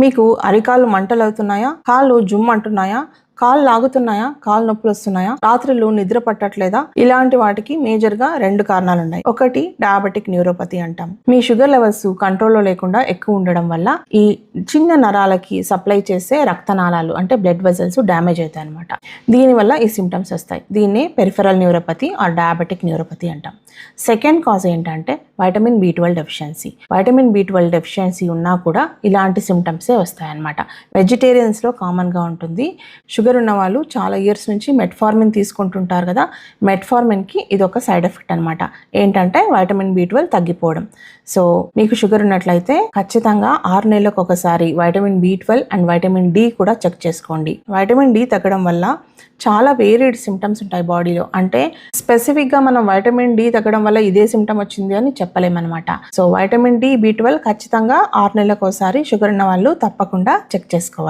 మీకు అరికాలు మంటలు అవుతున్నాయా? కాళ్ళు జుమ్ అంటున్నాయా కాళ్ళు లాగుతున్నాయా? కాళ్ళు నొప్పులు వస్తున్నాయా? రాత్రులు నిద్ర పట్టట్లేదా? ఇలాంటి వాటికి మేజర్గా రెండు కారణాలు ఉన్నాయి ఒకటి డయాబెటిక్ న్యూరోపతి అంటాం. మీ షుగర్ లెవెల్స్ కంట్రోల్లో లేకుండా ఎక్కువ ఉండడం వల్ల ఈ చిన్న నరాలకి సప్లై చేసే రక్తనాళాలు అంటే బ్లడ్ వెజల్స్ డ్యామేజ్ అవుతాయి అనమాట దీనివల్ల ఈ సిమ్టమ్స్ వస్తాయి. దీన్ని peripheral neuropathy or diabetic neuropathy అంటాం. సెకండ్ కాజ్ ఏంటంటే vitamin B twelve deficiency vitamin B twelve deficiency ఉన్నా కూడా ఇలాంటి సిమ్టమ్సే వస్తాయన్నమాట. వెజిటేరియన్స్లో కామన్గా ఉంటుంది. షుగర్ ఉన్న వాళ్ళు చాలా ఇయర్స్ నుంచి మెట్ఫార్మిన్ తీసుకుంటుంటారు కదా. మెట్ఫార్మిన్కి ఇది ఒక సైడ్ ఎఫెక్ట్ అనమాట ఏంటంటే వైటమిన్ బి ట్వెల్వ్ తగ్గిపోవడం. సో మీకు షుగర్ ఉన్నట్లయితే ఖచ్చితంగా ఆరు నెలలకు ఒకసారి vitamin B twelve and vitamin D కూడా చెక్ చేసుకోండి. వైటమిన్ డి తగ్గడం వల్ల చాలా వేరియడ్ సిమ్టమ్స్ ఉంటాయి బాడీలో. అంటే స్పెసిఫిక్గా మనం వైటమిన్ డి తగ్గడం వల్ల ఇదే సిమ్టమ్ వచ్చింది అని చెప్పలేమన్నమాట. So vitamin D B twelve ఖచ్చితంగా ఆరు నెలలకు ఒకసారి షుగర్ ఉన్న వాళ్ళు తప్పకుండా చెక్ చేసుకోవాలి.